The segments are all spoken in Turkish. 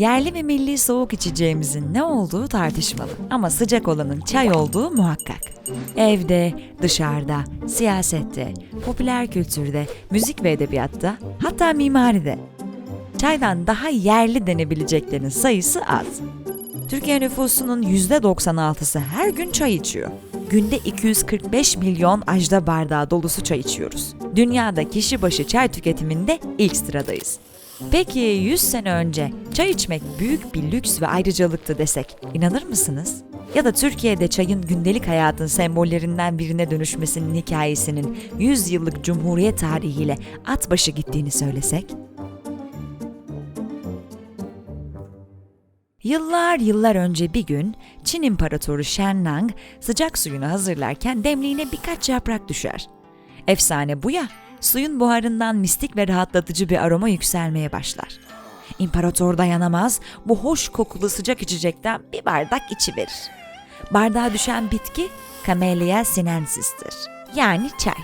Yerli ve milli soğuk içeceğimizin ne olduğu tartışmalı ama sıcak olanın çay olduğu muhakkak. Evde, dışarıda, siyasette, popüler kültürde, müzik ve edebiyatta, hatta mimaride. Çaydan daha yerli denebileceklerin sayısı az. Türkiye nüfusunun %96'sı her gün çay içiyor. Günde 245 milyon ajda bardağı dolusu çay içiyoruz. Dünyada kişi başı çay tüketiminde ilk sıradayız. Peki 100 sene önce çay içmek büyük bir lüks ve ayrıcalıktı desek inanır mısınız? Ya da Türkiye'de çayın gündelik hayatın sembollerinden birine dönüşmesinin hikayesinin 100 yıllık cumhuriyet tarihiyle at başı gittiğini söylesek? Yıllar yıllar önce bir gün Çin İmparatoru Shenlang sıcak suyunu hazırlarken demliğine birkaç yaprak düşer. Efsane bu ya, suyun buharından mistik ve rahatlatıcı bir aroma yükselmeye başlar. İmparator dayanamaz, bu hoş kokulu sıcak içecekten bir bardak içiverir. Bardağa düşen bitki Camellia sinensis'tir. Yani çay.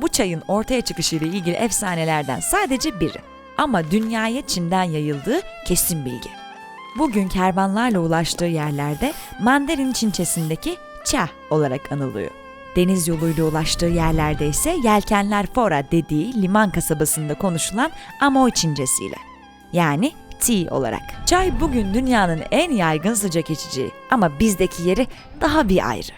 Bu çayın ortaya çıkışıyla ilgili efsanelerden sadece biri. Ama dünyaya Çin'den yayıldığı kesin bilgi. Bugün kervanlarla ulaştığı yerlerde Mandarin Çinçesindeki ça olarak anılıyor. Deniz yoluyla ulaştığı yerlerde ise yelkenler fora dediği liman kasabasında konuşulan Amoy Çincesiyle. Yani tea olarak. Çay bugün dünyanın en yaygın sıcak içeceği ama bizdeki yeri daha bir ayrı.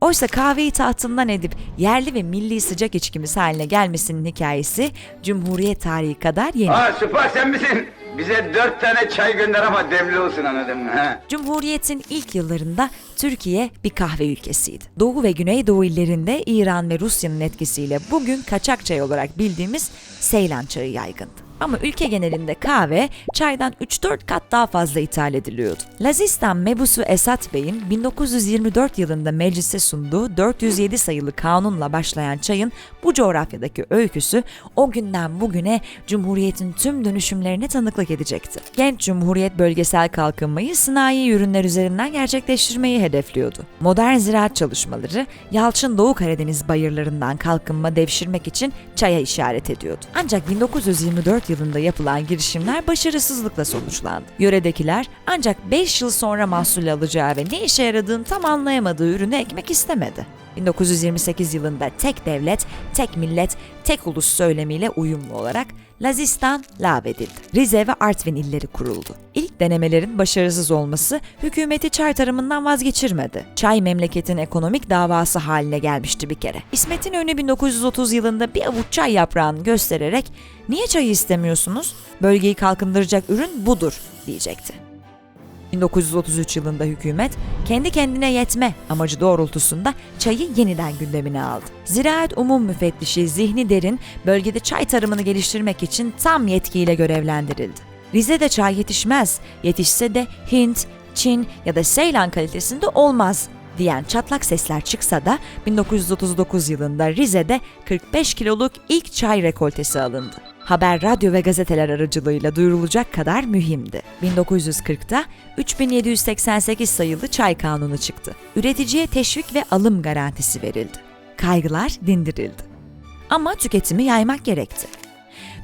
Oysa kahveyi tahtından edip yerli ve milli sıcak içkimiz haline gelmesinin hikayesi Cumhuriyet tarihi kadar yeni. Ha Sıpa sen misin? Bize dört tane çay gönder ama demli olsun anladın mı? Ha? Cumhuriyet'in ilk yıllarında Türkiye bir kahve ülkesiydi. Doğu ve Güneydoğu illerinde İran ve Rusya'nın etkisiyle bugün kaçak çay olarak bildiğimiz Seylan çayı yaygındı. Ama ülke genelinde kahve çaydan 3-4 kat daha fazla ithal ediliyordu. Lazistan Mebusu Esat Bey'in 1924 yılında meclise sunduğu 407 sayılı kanunla başlayan çayın bu coğrafyadaki öyküsü o günden bugüne Cumhuriyet'in tüm dönüşümlerine tanıklık edecekti. Genç Cumhuriyet bölgesel kalkınmayı sanayi ürünler üzerinden gerçekleştirmeyi hedefliyordu. Modern ziraat çalışmaları Yalçın Doğu Karadeniz bayırlarından kalkınma devşirmek için çaya işaret ediyordu. Ancak 1924 yılında yapılan girişimler başarısızlıkla sonuçlandı. Yöredekiler ancak 5 yıl sonra mahsul alacağı ve ne işe yaradığını tam anlayamadığı ürünü ekmek istemedi. 1928 yılında tek devlet, tek millet, tek ulus söylemiyle uyumlu olarak Lazistan lağvedildi. Rize ve Artvin illeri kuruldu. İlk denemelerin başarısız olması hükümeti çay tarımından vazgeçirmedi. Çay memleketin ekonomik davası haline gelmişti bir kere. İsmet İnönü 1930 yılında bir avuç çay yaprağını göstererek "Niye çayı istemiyorsunuz? Bölgeyi kalkındıracak ürün budur." diyecekti. 1933 yılında hükümet kendi kendine yetme amacı doğrultusunda çayı yeniden gündemine aldı. Ziraat Umum Müfettişi Zihni Derin bölgede çay tarımını geliştirmek için tam yetkiyle görevlendirildi. Rize'de çay yetişmez, yetişse de Hint, Çin ya da Seylan kalitesinde olmaz diyen çatlak sesler çıksa da 1939 yılında Rize'de 45 kiloluk ilk çay rekoltesi alındı. Haber radyo ve gazeteler aracılığıyla duyurulacak kadar mühimdi. 1940'ta 3788 sayılı çay kanunu çıktı. Üreticiye teşvik ve alım garantisi verildi. Kaygılar dindirildi. Ama tüketimi yaymak gerekti.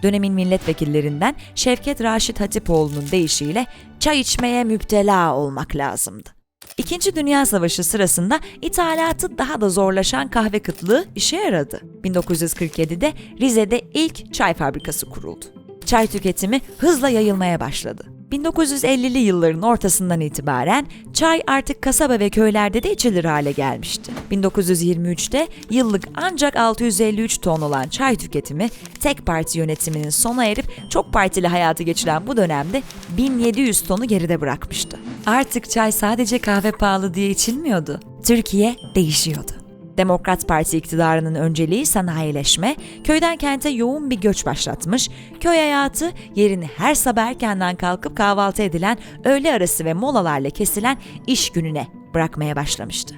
Dönemin milletvekillerinden Şevket Raşit Hatipoğlu'nun deyişiyle çay içmeye müptela olmak lazımdı. İkinci Dünya Savaşı sırasında ithalatı daha da zorlaşan kahve kıtlığı işe yaradı. 1947'de Rize'de ilk çay fabrikası kuruldu. Çay tüketimi hızla yayılmaya başladı. 1950'li yılların ortasından itibaren çay artık kasaba ve köylerde de içilir hale gelmişti. 1923'te yıllık ancak 653 ton olan çay tüketimi tek parti yönetiminin sona erip çok partili hayatı geçiren bu dönemde 1700 tonu geride bırakmıştı. Artık çay sadece kahve pahalı diye içilmiyordu. Türkiye değişiyordu. Demokrat Parti iktidarının önceliği sanayileşme, köyden kente yoğun bir göç başlatmış, köy hayatı yerini her sabah erkenden kalkıp kahvaltı edilen öğle arası ve molalarla kesilen iş gününe bırakmaya başlamıştı.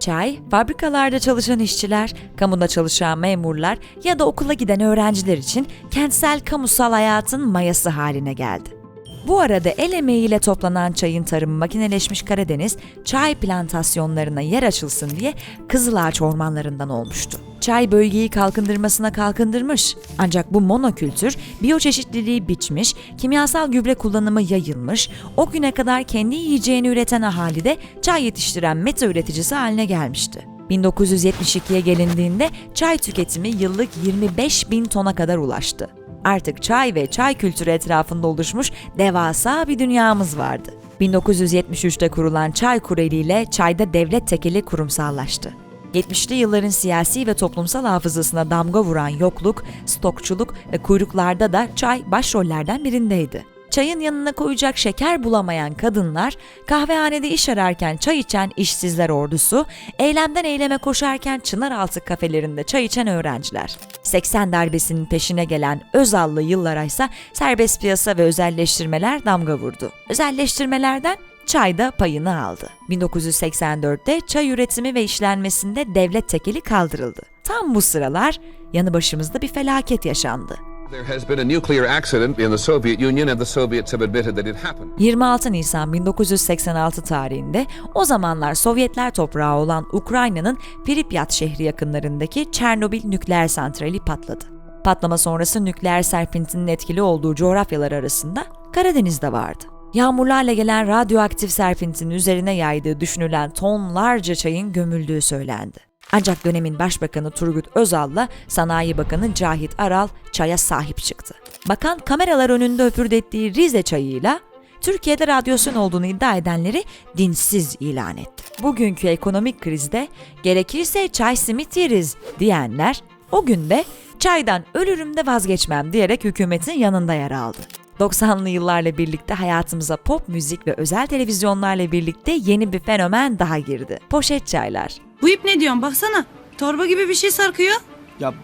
Çay, fabrikalarda çalışan işçiler, kamuda çalışan memurlar ya da okula giden öğrenciler için kentsel kamusal hayatın mayası haline geldi. Bu arada el emeğiyle toplanan çayın tarımı makineleşmiş Karadeniz, çay plantasyonlarına yer açılsın diye Kızılağaç ormanlarından olmuştu. Çay bölgeyi kalkındırmasına kalkındırmış. Ancak bu monokültür biyoçeşitliliği biçmiş, kimyasal gübre kullanımı yayılmış, o güne kadar kendi yiyeceğini üreten ahali de çay yetiştiren meta üreticisi haline gelmişti. 1972'ye gelindiğinde çay tüketimi yıllık 25 bin tona kadar ulaştı. Artık çay ve çay kültürü etrafında oluşmuş devasa bir dünyamız vardı. 1973'te kurulan Çay Kureli ile çayda devlet tekeli kurumsallaştı. 70'li yılların siyasi ve toplumsal hafızasına damga vuran yokluk, stokçuluk ve kuyruklarda da çay başrollerden birindeydi. Çayın yanına koyacak şeker bulamayan kadınlar, kahvehanede iş ararken çay içen işsizler ordusu, eylemden eyleme koşarken Çınaraltı kafelerinde çay içen öğrenciler. 80 darbesinin peşine gelen Özallı yıllara ise serbest piyasa ve özelleştirmeler damga vurdu. Özelleştirmelerden çay da payını aldı. 1984'te çay üretimi ve işlenmesinde devlet tekeli kaldırıldı. Tam bu sıralar yanı başımızda bir felaket yaşandı. There has been a nuclear accident in the Soviet Union, and the Soviets have admitted that it happened. 26 Nisan 1986 tarihinde o zamanlar Sovyetler toprağı olan Ukrayna'nın Pripyat şehri yakınlarındaki Çernobil nükleer santrali patladı. Patlama sonrası nükleer serpintinin etkili olduğu coğrafyalar arasında Karadeniz'de vardı. Yağmurlarla gelen radyoaktif serpintinin üzerine yaydığı düşünülen tonlarca çayın gömüldüğü söylendi. Ancak dönemin Başbakanı Turgut Özal'la Sanayi Bakanı Cahit Aral çaya sahip çıktı. Bakan kameralar önünde öpürdettiği Rize çayıyla Türkiye'de radyasyon olduğunu iddia edenleri dinsiz ilan etti. Bugünkü ekonomik krizde gerekirse çay simit yeriz diyenler o günde çaydan ölürüm de vazgeçmem diyerek hükümetin yanında yer aldı. 90'lı yıllarla birlikte hayatımıza pop müzik ve özel televizyonlarla birlikte yeni bir fenomen daha girdi. Poşet çaylar. Bu ip ne diyorsun baksana. Torba gibi bir şey sarkıyor. Ya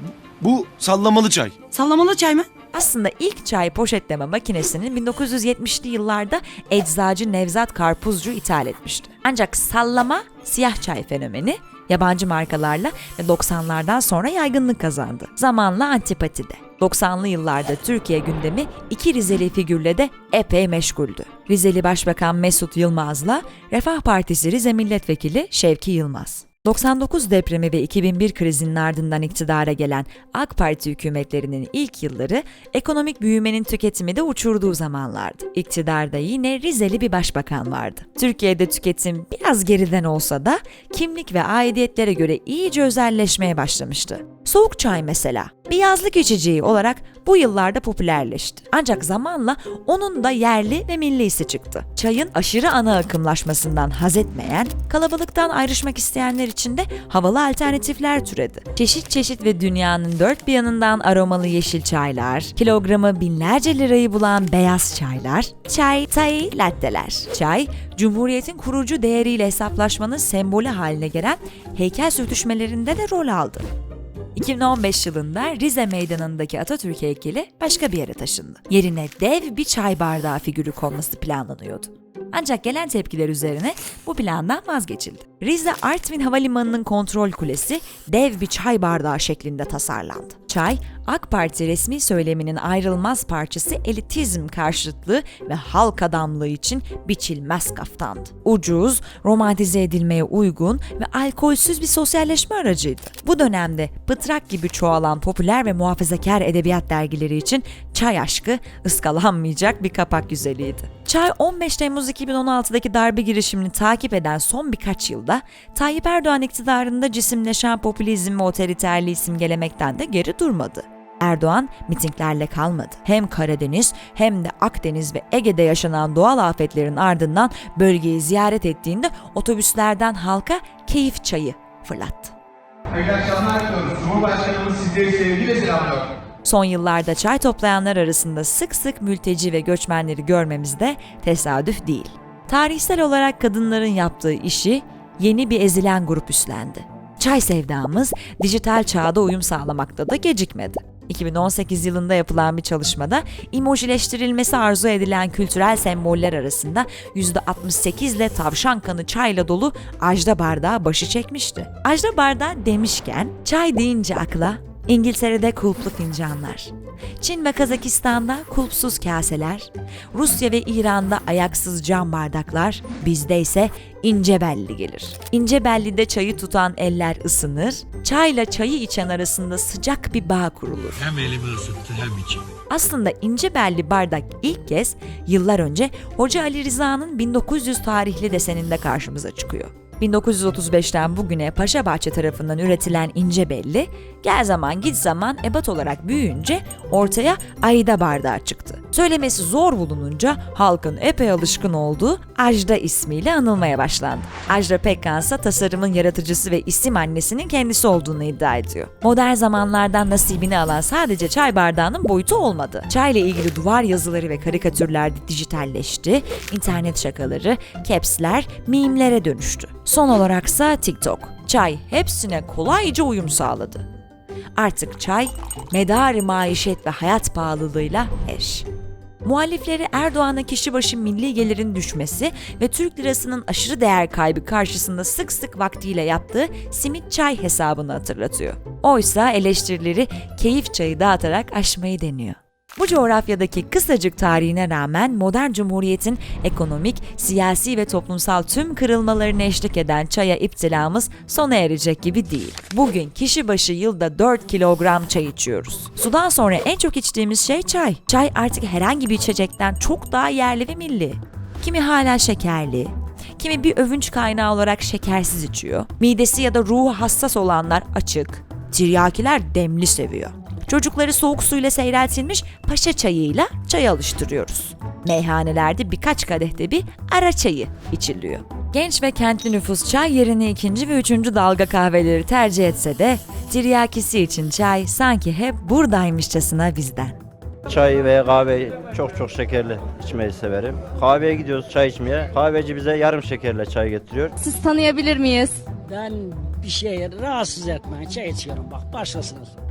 bu, bu sallamalı çay. Sallamalı çay mı? Aslında ilk çay poşetleme makinesinin 1970'li yıllarda eczacı Nevzat Karpuzcu ithal etmişti. Ancak sallama siyah çay fenomeni yabancı markalarla ve 90'lardan sonra yaygınlık kazandı. Zamanla antipati de. 90'lı yıllarda Türkiye gündemi iki Rizeli figürle de epey meşguldü. Rizeli Başbakan Mesut Yılmaz'la Refah Partisi Rize Milletvekili Şevki Yılmaz. 99 depremi ve 2001 krizinin ardından iktidara gelen AK Parti hükümetlerinin ilk yılları ekonomik büyümenin tüketimi de uçurduğu zamanlardı. İktidarda yine Rizeli bir başbakan vardı. Türkiye'de tüketim biraz geriden olsa da kimlik ve aidiyetlere göre iyice özelleşmeye başlamıştı. Soğuk çay mesela bir yazlık içeceği olarak bu yıllarda popülerleşti. Ancak zamanla onun da yerli ve millisi çıktı. Çayın aşırı ana akımlaşmasından haz etmeyen, kalabalıktan ayrışmak isteyenler için de havalı alternatifler türedi. Çeşit çeşit ve dünyanın dört bir yanından aromalı yeşil çaylar, kilogramı binlerce lirayı bulan beyaz çaylar, çay, tay, latteler. Çay, Cumhuriyet'in kurucu değeriyle hesaplaşmanın sembolü haline gelen heykel sürtüşmelerinde de rol aldı. 2015 yılında Rize Meydanı'ndaki Atatürk heykeli başka bir yere taşındı. Yerine dev bir çay bardağı figürü konması planlanıyordu. Ancak gelen tepkiler üzerine bu plandan vazgeçildi. Rize Artvin Havalimanı'nın kontrol kulesi dev bir çay bardağı şeklinde tasarlandı. Çay, AK Parti resmi söyleminin ayrılmaz parçası elitizm karşıtlığı ve halk adamlığı için biçilmez kaftandı. Ucuz, romantize edilmeye uygun ve alkolsüz bir sosyalleşme aracıydı. Bu dönemde pıtrak gibi çoğalan popüler ve muhafazakar edebiyat dergileri için çay aşkı ıskalanmayacak bir kapak güzeliydi. Çay 15 Temmuz 2016'daki darbe girişimini takip eden son birkaç yılda Tayyip Erdoğan iktidarında cisimleşen popülizm ve otoriterliği simgelemekten de geri durmadı. Erdoğan mitinglerle kalmadı. Hem Karadeniz hem de Akdeniz ve Ege'de yaşanan doğal afetlerin ardından bölgeyi ziyaret ettiğinde otobüslerden halka keyif çayı fırlattı. Hayırlı akşamlar diliyoruz. Cumhurbaşkanımız sizleri sevgiyle selamlıyor. Son yıllarda çay toplayanlar arasında sık sık mülteci ve göçmenleri görmemiz de tesadüf değil. Tarihsel olarak kadınların yaptığı işi yeni bir ezilen grup üstlendi. Çay sevdamız dijital çağda uyum sağlamakta da gecikmedi. 2018 yılında yapılan bir çalışmada emojileştirilmesi arzu edilen kültürel semboller arasında %68 ile tavşan kanı çayla dolu ajda bardağı başı çekmişti. Ajda bardağı demişken çay deyince akla İngiltere'de kulplu fincanlar. Çin ve Kazakistan'da kulpsuz kaseler. Rusya ve İran'da ayaksız cam bardaklar. Bizde ise ince belli gelir. İnce bellide çayı tutan eller ısınır. Çayla çayı içen arasında sıcak bir bağ kurulur. Hem elimi ısıttı hem içimi. Aslında ince belli bardak ilk kez yıllar önce Hoca Ali Rıza'nın 1900 tarihli deseninde karşımıza çıkıyor. 1935'ten bugüne Paşabahçe tarafından üretilen ince belli, gel zaman git zaman ebat olarak büyüyünce ortaya ayda bardağı çıktı. Söylemesi zor bulununca halkın epey alışkın olduğu Ajda ismiyle anılmaya başlandı. Ajda Pekkan ise tasarımın yaratıcısı ve isim annesinin kendisi olduğunu iddia ediyor. Modern zamanlardan nasibini alan sadece çay bardağının boyutu olmadı. Çayla ilgili duvar yazıları ve karikatürler de dijitalleşti, internet şakaları, capsler, mimlere dönüştü. Son olaraksa TikTok. Çay hepsine kolayca uyum sağladı. Artık çay, medar maişet ve hayat pahalılığıyla eş. Muhalifleri Erdoğan'a kişi başı milli gelirin düşmesi ve Türk lirasının aşırı değer kaybı karşısında sık sık vaktiyle yaptığı simit çay hesabını hatırlatıyor. Oysa eleştirileri keyif çayı dağıtarak aşmayı deniyor. Bu coğrafyadaki kısacık tarihine rağmen modern cumhuriyetin ekonomik, siyasi ve toplumsal tüm kırılmalarını eşlik eden çaya iptilamız sona erecek gibi değil. Bugün kişi başı yılda 4 kilogram çay içiyoruz. Sudan sonra en çok içtiğimiz şey çay. Çay artık herhangi bir içecekten çok daha yerli ve milli. Kimi hala şekerli, kimi bir övünç kaynağı olarak şekersiz içiyor. Midesi ya da ruhu hassas olanlar açık, tiryakiler demli seviyor. Çocukları soğuk suyla seyreltilmiş paşa çayıyla çay alıştırıyoruz. Meyhanelerde birkaç kadehte bir ara çayı içiliyor. Genç ve kentli nüfus çay yerine ikinci ve üçüncü dalga kahveleri tercih etse de tiryakisi için çay sanki hep buradaymışçasına bizden. Çay veya kahve çok çok şekerli içmeyi severim. Kahveye gidiyoruz çay içmeye. Kahveci bize yarım şekerle çay getiriyor. Siz tanıyabilir miyiz? Ben bir şey rahatsız etmeye çay içiyorum bak başkasına sor.